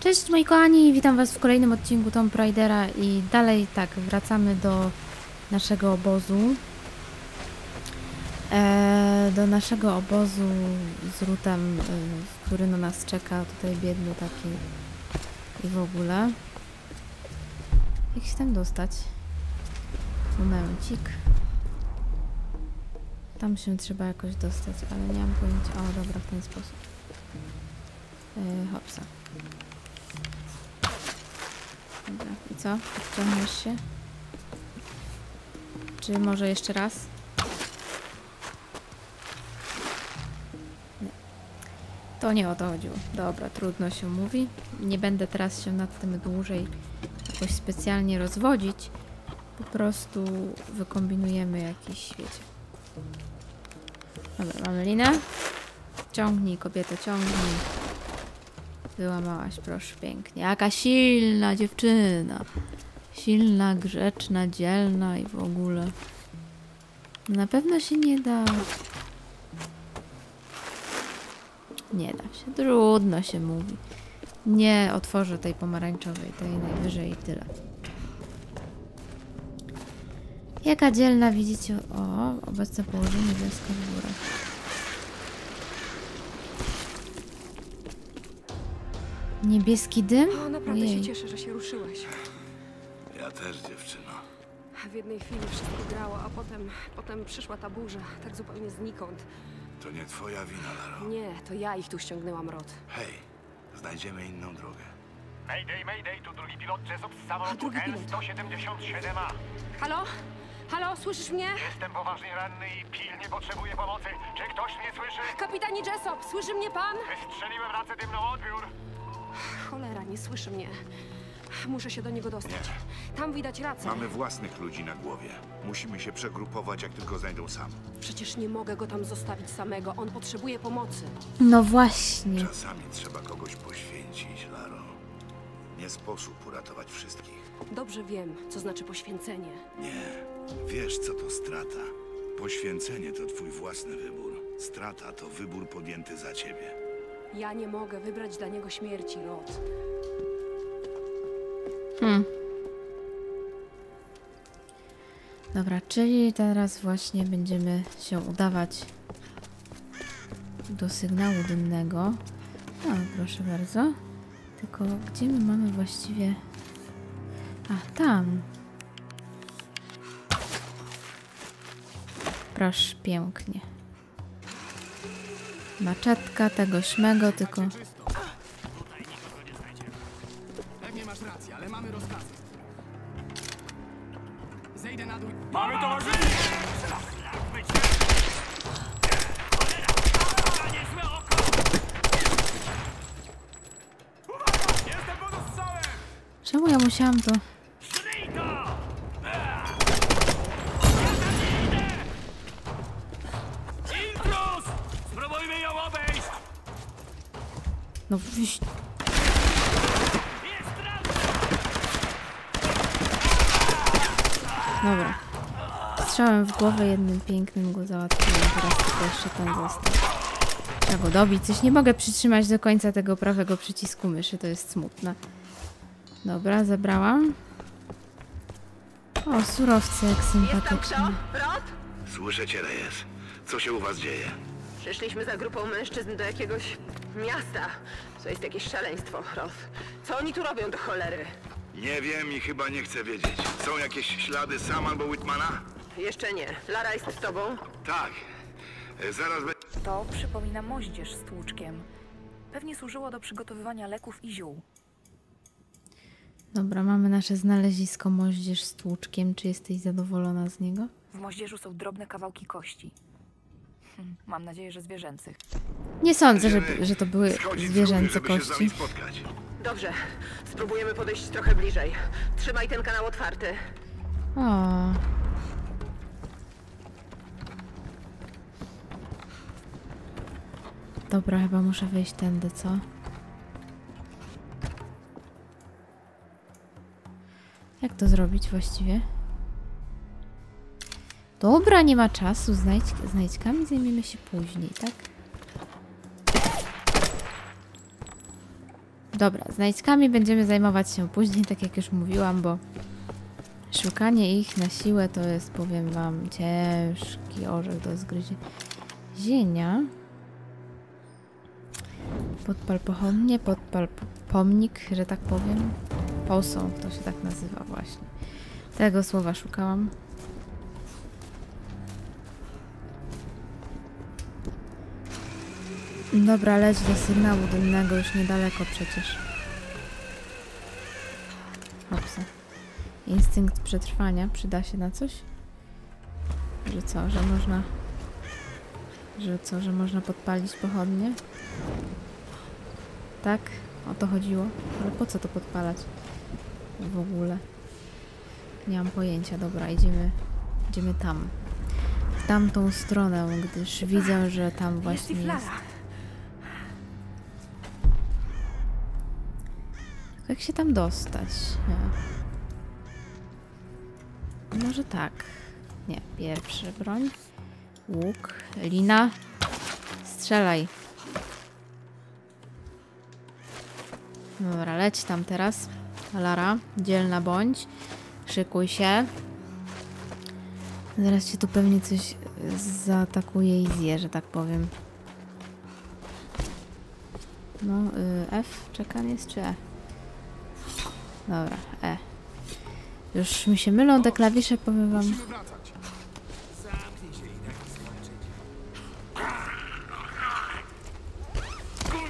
Cześć moi kochani, witam was w kolejnym odcinku Tomb Raidera i dalej tak, wracamy do naszego obozu. E, do naszego obozu z Rutem, e, który na nas czeka, tutaj biedny taki i w ogóle. Jak się tam dostać? Momencik. Tam się trzeba jakoś dostać, ale nie mam pojęcia. O, dobra, w ten sposób. E, hopsa. Dobra, i co? Odciągniesz się? Czy może jeszcze raz? Nie. To nie o to chodziło. Dobra, trudno się mówi. Nie będę teraz się nad tym dłużej jakoś specjalnie rozwodzić. Po prostu wykombinujemy jakiś, wiecie. Dobra, mamy linę. Ciągnij, kobieto, ciągnij. Wyłamałaś, proszę, pięknie. Jaka silna dziewczyna. Silna, grzeczna, dzielna i w ogóle. Na pewno się nie da. Nie da się. Trudno się mówi. Nie otworzę tej pomarańczowej, tej najwyżej i tyle. Jaka dzielna, widzicie? O, obecne położenie wioska w górach. Niebieski dym? O, naprawdę Ojej. się cieszę, że się ruszyłeś. Ja też, dziewczyno. W jednej chwili wszystko grało, a potem, potem przyszła ta burza, tak zupełnie znikąd. To nie twoja wina, Laro. Nie, to ja ich tu ściągnęłam, Rod. Hej, znajdziemy inną drogę. Mayday, mayday, tu drugi pilot Jessup z A, samolotu drugi pilot. N-177A. Halo? Halo, słyszysz mnie? Jestem poważnie ranny i pilnie potrzebuję pomocy. Czy ktoś mnie słyszy? Kapitanie Jessop, słyszy mnie pan? Wystrzeliłem racę dymną odbiór. Cholera, nie słyszy mnie. Muszę się do niego dostać. Tam widać rację. Mamy własnych ludzi na głowie. Musimy się przegrupować, jak tylko znajdą sam. Przecież nie mogę go tam zostawić samego. On potrzebuje pomocy. No właśnie. Czasami trzeba kogoś poświęcić, Laro. Nie sposób uratować wszystkich. Dobrze wiem, co znaczy poświęcenie. Nie. Wiesz, co to strata. Poświęcenie to twój własny wybór. Strata to wybór podjęty za ciebie. Ja nie mogę wybrać dla niego śmierci, Rod. Hmm. Dobra, czyli teraz właśnie będziemy się udawać do sygnału dymnego. No, proszę bardzo. Tylko gdzie my mamy właściwie... A, tam. Proszę, pięknie. Maczetka tego śmego, tylko... Pewnie masz rację, ale mamy rozkazy. Zejdę na dół. Mamy ostrzałem! Czemu ja musiałam to... No, raz! Dobra. Strzałem w głowę jednym pięknym go załatwiłem. Teraz tylko jeszcze ten został. Trzeba go dobić. Coś nie mogę przytrzymać do końca tego prawego przycisku myszy. To jest smutne. Dobra, zebrałam. O, surowce jak sympatyczne. Cię, Reyes. Co się u was dzieje? Przyszliśmy za grupą mężczyzn do jakiegoś miasta. To jest jakieś szaleństwo, Rod. Co oni tu robią do cholery? Nie wiem i chyba nie chcę wiedzieć. Są jakieś ślady Sam albo Whitmana? Jeszcze nie. Lara jest z tobą? Tak. E, Zaraz be... To przypomina moździerz z tłuczkiem. Pewnie służyło do przygotowywania leków i ziół. Dobra, mamy nasze znalezisko moździerz z tłuczkiem. Czy jesteś zadowolona z niego? W moździerzu są drobne kawałki kości. Mam nadzieję, że zwierzęcych. Nie sądzę, że, że to były zwierzęce kości. Dobrze. Spróbujemy podejść trochę bliżej. Trzymaj ten kanał otwarty. O. Dobra, chyba muszę wejść tędy, co? Jak to zrobić właściwie? Dobra, nie ma czasu. Znajdź, znajdźkami zajmiemy się później, tak? Dobra, znajdźkami będziemy zajmować się później, tak jak już mówiłam, bo szukanie ich na siłę to jest, powiem wam, ciężki orzech do zgryzienia. Podpal pochodnie, podpal pomnik, że tak powiem. Posąg, to się tak nazywa właśnie. Tego słowa szukałam. Dobra, leć do sygnału dymnego, już niedaleko przecież. Hopsa. Instynkt przetrwania przyda się na coś? Że co, że można... Że co, że można podpalić pochodnie? Tak? O to chodziło? Ale po co to podpalać? W ogóle. Nie mam pojęcia. Dobra, idziemy, idziemy tam. W tamtą stronę, gdyż widzę, że tam właśnie jest. Jak się tam dostać? Nie. Może tak. Nie, pierwszy broń. Łuk, lina. Strzelaj. Dobra, leć tam teraz. Lara, dzielna bądź. Szykuj się. Zaraz cię tu pewnie coś zaatakuje i zje, że tak powiem. No, y, F czekam jest czy E? Dobra, E. Już mi się mylą te klawisze, powiem wam.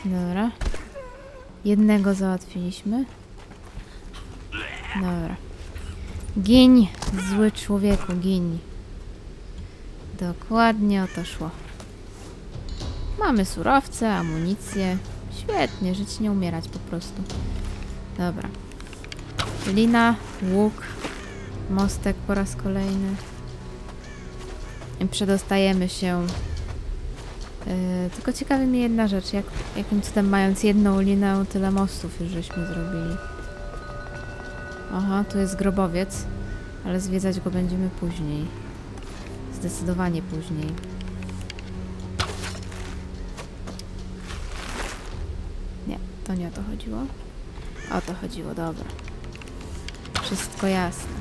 Dobra. Jednego załatwiliśmy. Dobra. Giń, zły człowieku, giń. Dokładnie o to szło. Mamy surowce, amunicję. Świetnie, żyć nie umierać po prostu. Dobra. Lina, łuk, mostek po raz kolejny. I przedostajemy się Yy, tylko ciekawi mnie jedna rzecz, jak, jakim cudem mając jedną linę, tyle mostów już żeśmy zrobili. Aha, tu jest grobowiec, ale zwiedzać go będziemy później. Zdecydowanie później. Nie, to nie o to chodziło. O to chodziło, dobra. Wszystko jasne.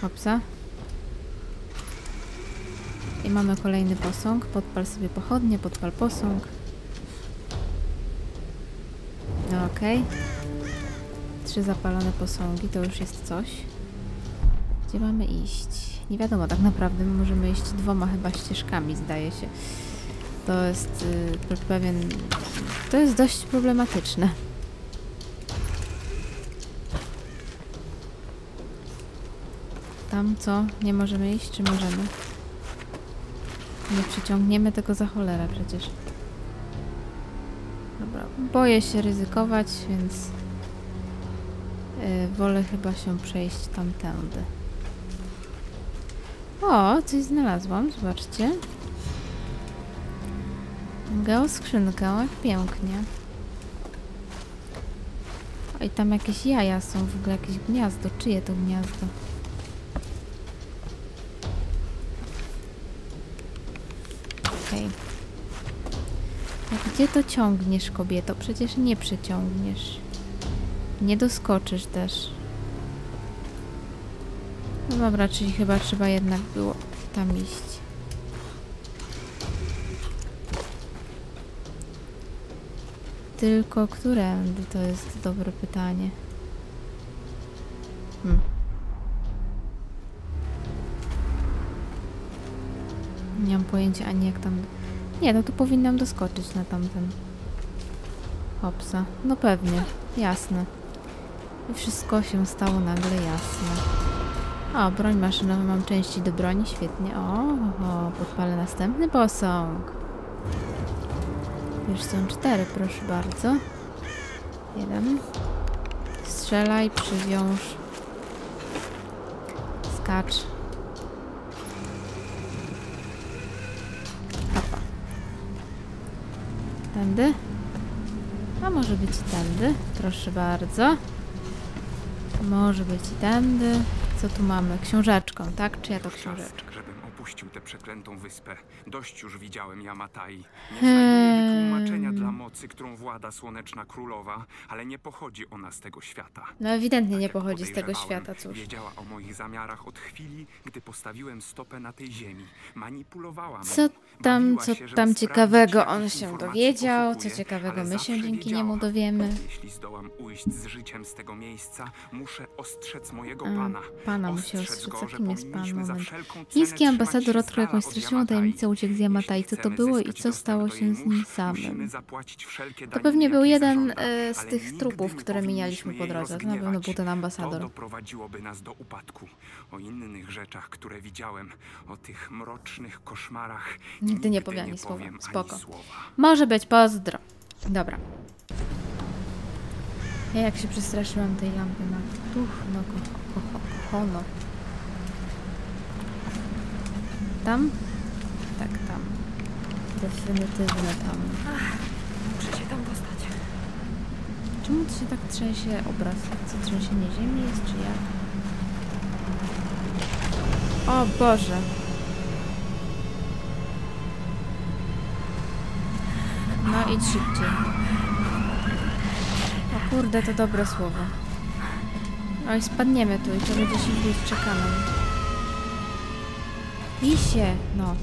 Hopsa. I mamy kolejny posąg. Podpal sobie pochodnie, podpal posąg. No okej. Trzy zapalone posągi, to już jest coś. Gdzie mamy iść? Nie wiadomo tak naprawdę, my możemy iść dwoma chyba ścieżkami, zdaje się. To jest y, pe- pewien... To jest dość problematyczne. Tam co? Nie możemy iść, czy możemy? Nie przyciągniemy tego za cholerę przecież. Dobra, boję się ryzykować, więc yy, wolę chyba się przejść tamtędy. O, coś znalazłam, zobaczcie. Geoskrzynkę, jak pięknie. O, i tam jakieś jaja są, w ogóle jakieś gniazdo. Czyje to gniazdo? Gdzie to ciągniesz, kobieto? Przecież nie przyciągniesz. Nie doskoczysz też. No dobra, czyli chyba trzeba jednak było tam iść. Tylko którędy to jest dobre pytanie. Hmm. Nie mam pojęcia ani jak tam... Nie, no tu powinnam doskoczyć na tamten. Hopsa. No pewnie. Jasne. I wszystko się stało nagle jasne. O, broń maszynowa. Mam części do broni. Świetnie. O, o, podpalę następny posąg. Już są cztery, proszę bardzo. Jeden. Strzelaj, przywiąż. Skacz. Tędy? A może być i tędy? Proszę bardzo. Może być i tędy. Co tu mamy? Książeczką, tak? Czy ja to książeczka? Opuścił tę przeklętą wyspę. Dość już widziałem Yamatai. Nie znajduję wytłumaczenia dla mocy, którą włada Słoneczna Królowa, ale nie pochodzi ona z tego świata. No ewidentnie nie Jak pochodzi z tego świata, cóż. Wiedziała o moich zamiarach od chwili, gdy postawiłem stopę na tej ziemi. Manipulowała mną. Co tam, co tam ciekawego on się dowiedział, co ciekawego my się dzięki niemu dowiemy. Jeśli zdołam ujść z życiem z tego miejsca, muszę ostrzec mojego pana. pana musi Ostrzec ostrzec, go, a że kim jest pan? Moment. Chiński ambasador z dala jakąś Yamatai. tajemnicę, uciekł z Yamatai. Co to było i co stało się z nim samym? To pewnie był jeden e, z tych trupów, które powinniśmy po drodze. To na pewno był ten To ambasador. doprowadziłoby nas do upadku. O innych rzeczach, które widziałem, o tych mrocznych koszmarach. Nigdy nie powie ani słowa. powiem Spoko. Może być, pozdro. Dobra. Ja jak się przestraszyłam tej lampy na tuch, no ko, ko, ko. Tam? Tak, tam. Definitywnie tam. Muszę się tam dostać. Czemu to się tak trzęsie obraz? Co, trzęsienie ziemi jest, czy jak? O Boże! No idź szybciej. O kurde, to dobre słowo. Oj, spadniemy tu i to będzie się wyjść czekamy. Pisie, no.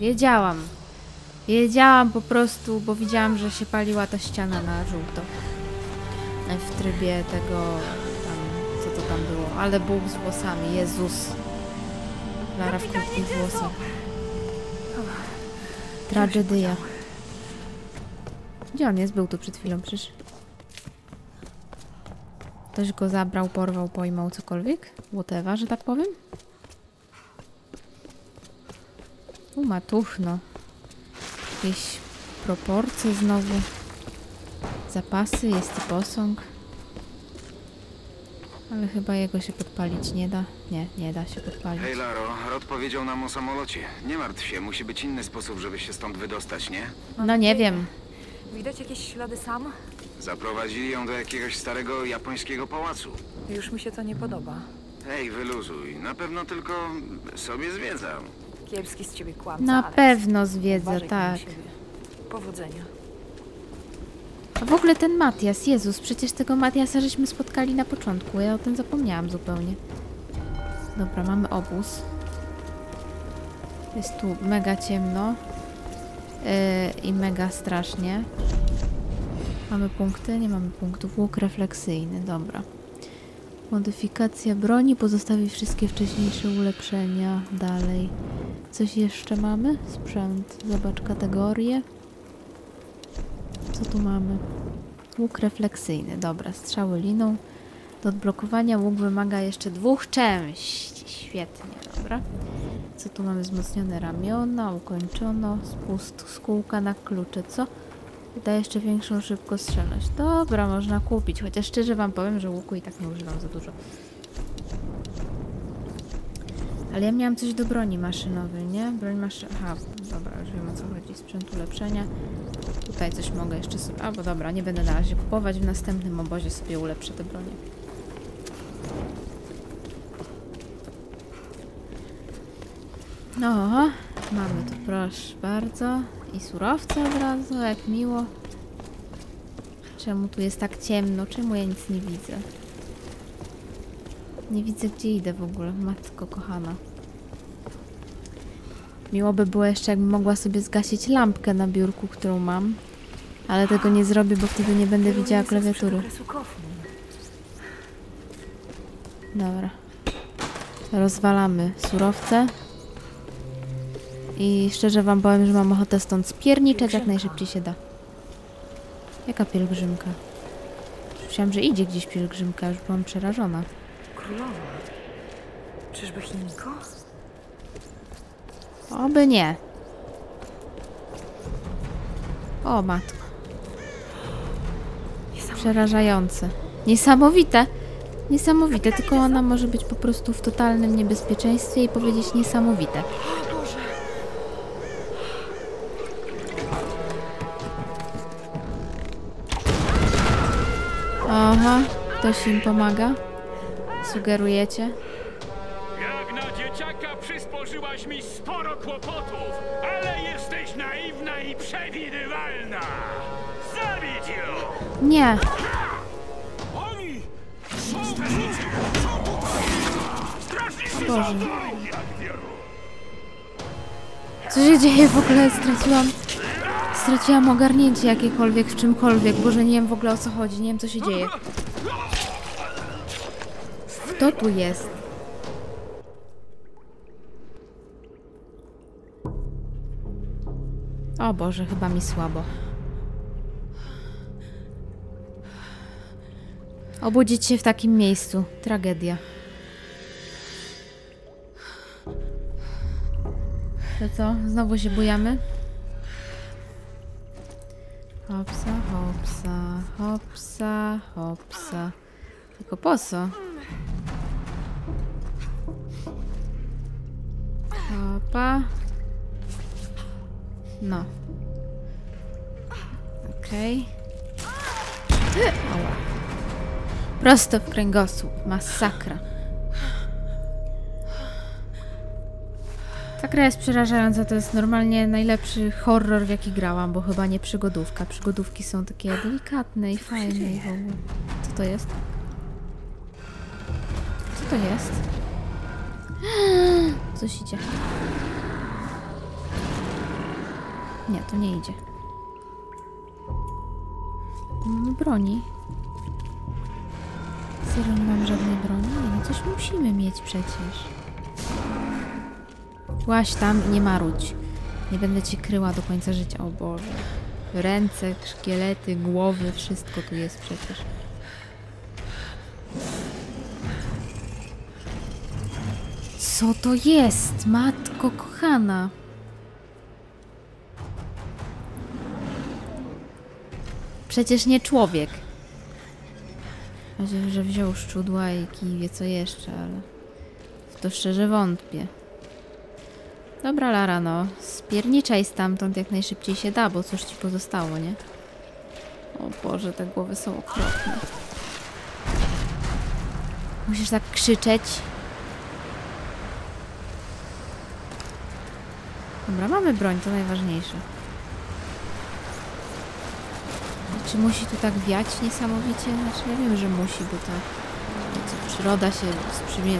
Wiedziałam. Wiedziałam po prostu, bo widziałam, że się paliła ta ściana na żółto. W trybie tego tam, co to tam było. Ale Bóg z włosami, Jezus. Lara w krótkich włosach. Tragedia. Gdzie on jest? Był tu przed chwilą przecież. Ktoś go zabrał, porwał, pojmał, cokolwiek? Whatever, że tak powiem? U matuchno. Jakieś proporcje znowu. Zapasy, jest i posąg. Ale chyba jego się podpalić nie da. Nie, nie da się podpalić. Hej Laro, Rod powiedział nam o samolocie. Nie martw się, musi być inny sposób, żeby się stąd wydostać, nie? No nie wiem. Widać jakieś ślady sam? Zaprowadzili ją do jakiegoś starego japońskiego pałacu. Już mi się to nie podoba. Hej, wyluzuj. Na pewno tylko sobie zwiedzam. Kiepski z ciebie kłamca, Na Alex. pewno Uważaj na tak. siebie. Powodzenia. A w ogóle ten Matias, Jezus, przecież tego Matiasa żeśmy spotkali na początku. Ja o tym zapomniałam zupełnie. Dobra, mamy obóz. Jest tu mega ciemno. Yy, I mega strasznie. Mamy punkty? Nie mamy punktów. Łuk refleksyjny, dobra. Modyfikacja broni. Pozostawi wszystkie wcześniejsze ulepszenia. Dalej. Coś jeszcze mamy? Sprzęt. Zobacz kategorię. Co tu mamy? Łuk refleksyjny. Dobra, strzały liną. Do odblokowania łuk wymaga jeszcze dwóch części. Świetnie, dobra. Co tu mamy? Wzmocnione ramiona, ukończono, spust z kółka na klucze, co? Daje jeszcze większą szybkostrzelność. Dobra, można kupić, chociaż szczerze wam powiem, że łuku i tak nie używam za dużo. Ale ja miałam coś do broni maszynowej, nie? Broń maszyn... Aha, dobra, już wiem o co chodzi. Sprzęt ulepszenia. Tutaj coś mogę jeszcze sobie... Albo dobra, nie będę na razie kupować. W następnym obozie sobie ulepszę te bronie. No, mamy tu proszę bardzo. I surowce od razu, jak miło. Czemu tu jest tak ciemno? Czemu ja nic nie widzę? Nie widzę, gdzie idę w ogóle. Matko kochana. Miło by było jeszcze, jakbym mogła sobie zgasić lampkę na biurku, którą mam. Ale tego nie zrobię, bo wtedy nie będę widziała klawiatury. Dobra. Rozwalamy surowce. I szczerze wam powiem, że mam ochotę stąd spierniczeć jak najszybciej się da. Jaka pielgrzymka? Myślałam, że idzie gdzieś pielgrzymka, już byłam przerażona. Królowa. Czyżby Chiniko? Oby nie. O matko, przerażające. Niesamowite. Niesamowite, tylko ona może być po prostu w totalnym niebezpieczeństwie i powiedzieć niesamowite. Aha, ktoś im pomaga? Sugerujecie? Jak na dzieciaka przysporzyła Sprawiłaś mi sporo kłopotów, ale jesteś naiwna i przewidywalna. Zabić ją! Nie! Oni strażnicy! Boże. Co się dzieje w ogóle? Straciłam... Straciłam ogarnięcie jakiekolwiek w czymkolwiek. Boże, nie wiem w ogóle o co chodzi. Nie wiem co się dzieje. Kto tu jest? O Boże, chyba mi słabo. Obudzić się w takim miejscu. Tragedia. To co? Znowu się bujamy? Hopsa, hopsa, hopsa, hopsa. Tylko po co? Okej. Okay. Prosto w kręgosłup. Masakra. Ta gra jest przerażająca, to jest normalnie najlepszy horror w jaki grałam, bo chyba nie przygodówka. Przygodówki są takie delikatne i fajne i w ogóle. Co to jest? Co to jest? Coś idzie. Nie, to nie idzie. Mamy broni. Serio, nie mam żadnej broni? No coś musimy mieć przecież. Łaś tam i nie marudź. Nie będę cię kryła do końca życia, o Boże. Ręce, szkielety, głowy, wszystko tu jest przecież. Co to jest? Matko kochana. Przecież nie człowiek. Chociaż, że wziął szczudła i kij wie co jeszcze, ale w to szczerze wątpię. Dobra, Lara, no. Spierniczaj stamtąd jak najszybciej się da, bo cóż ci pozostało, nie? O Boże, te głowy są okropne. Musisz tak krzyczeć. Dobra, mamy broń, to najważniejsze. Czy musi tu tak wiać niesamowicie? Znaczy, ja wiem, że musi, bo to, to przyroda się sprzymie...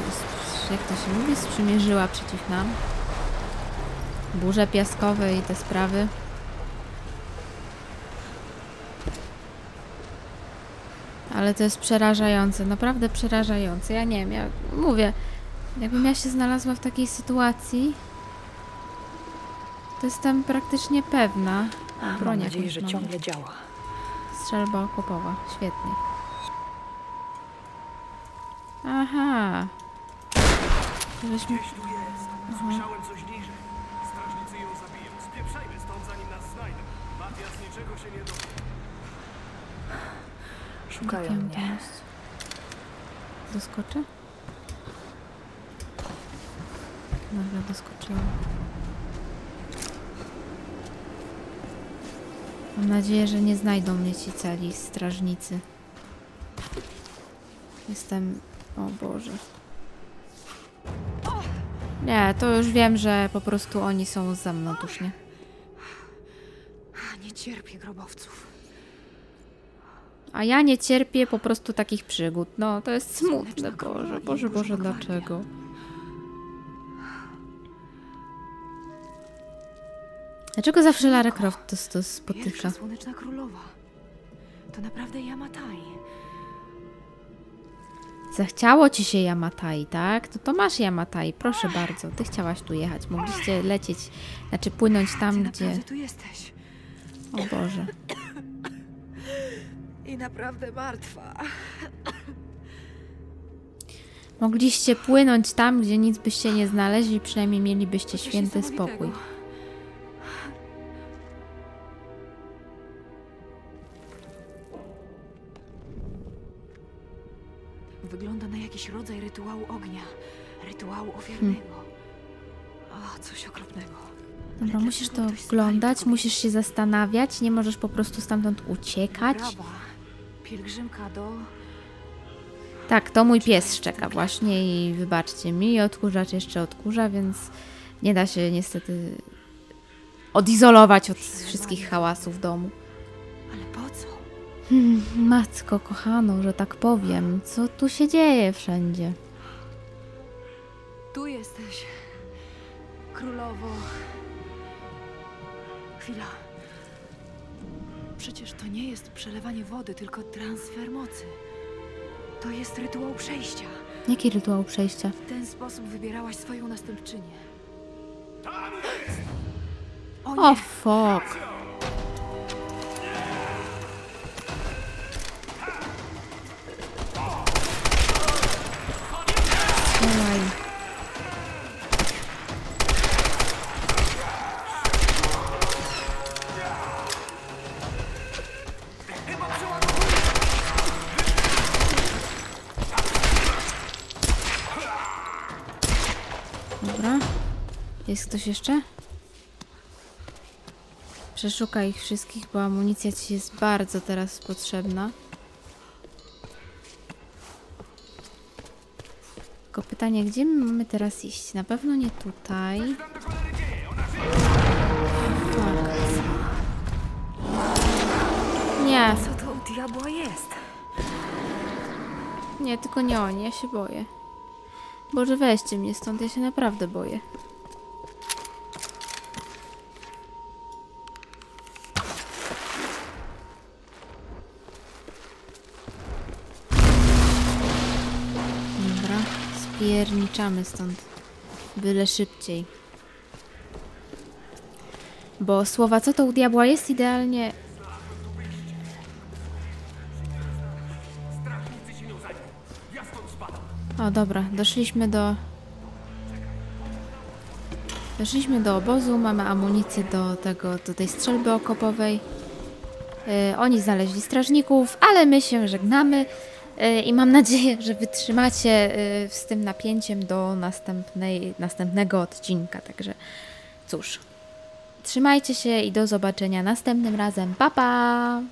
jak to się mówi? Sprzymierzyła przeciw nam burze piaskowe i te sprawy. Ale to jest przerażające, naprawdę przerażające. Ja nie wiem, ja mówię, jakbym ja się znalazła w takiej sytuacji, to jestem praktycznie pewna. A, Mam nadzieję, że ciągle działa. Strzelba okopowa, świetnie. Aha. Żeśmy... Gdzieś tu jest. Słyszałem coś niżej. Strażnicy ją zabiją. Spieprzajmy stąd, zanim nas znajdą. Matias niczego się nie dowie. Szukają mnie. Doskoczę? Dobra, doskoczyłam. Mam nadzieję, że nie znajdą mnie ci celi strażnicy. Jestem... O Boże. Nie, to już wiem, że po prostu oni są za mną tuż, nie? Nie cierpię grobowców. A ja nie cierpię po prostu takich przygód. No, to jest smutne, Boże, Boże, Boże, dlaczego? Dlaczego zawsze Lara Croft to, to spotyka? Pierwsza słoneczna królowa. To naprawdę Yamatai. Zachciało ci się Yamatai, tak? To to masz Yamatai, proszę bardzo. Ty chciałaś tu jechać, mogliście lecieć, znaczy płynąć tam, Ty gdzie... tu jesteś. O Boże. I naprawdę martwa. Mogliście płynąć tam, gdzie nic byście nie znaleźli, przynajmniej mielibyście święty spokój. Wygląda na jakiś rodzaj rytuału ognia. Rytuału ofiarnego. O, coś okropnego. Dobra, musisz to oglądać, musisz się zastanawiać, nie możesz po prostu stamtąd uciekać. Pielgrzymka do... Tak, to mój pies szczeka właśnie i wybaczcie mi, odkurzacz jeszcze odkurza, więc Nie da się niestety odizolować od wszystkich hałasów domu. Hmm, matko kochano, że tak powiem, co tu się dzieje wszędzie? Tu jesteś. Królowo. Chwila. Przecież to nie jest przelewanie wody, tylko transfer mocy. To jest rytuał przejścia. Jaki rytuał przejścia? W ten sposób wybierałaś swoją następczynię. O! O fuck. Jest ktoś jeszcze? Przeszukaj ich wszystkich, bo amunicja ci jest bardzo teraz potrzebna. Tylko pytanie, gdzie my mamy teraz iść? Na pewno nie tutaj. Tak. Nie, Co to u diabła jest? nie, tylko nie oni, ja się boję. Boże, weźcie mnie stąd, ja się naprawdę boję. Spierniczamy stąd. Byle szybciej. Bo słowa co to u diabła jest idealnie... O, dobra, doszliśmy do... Doszliśmy do obozu, mamy amunicję do tego, do tej strzelby okopowej. E, oni znaleźli strażników, ale my się żegnamy i mam nadzieję, że wytrzymacie e, z tym napięciem do następnej, następnego odcinka. Także cóż, trzymajcie się i do zobaczenia następnym razem. Pa pa!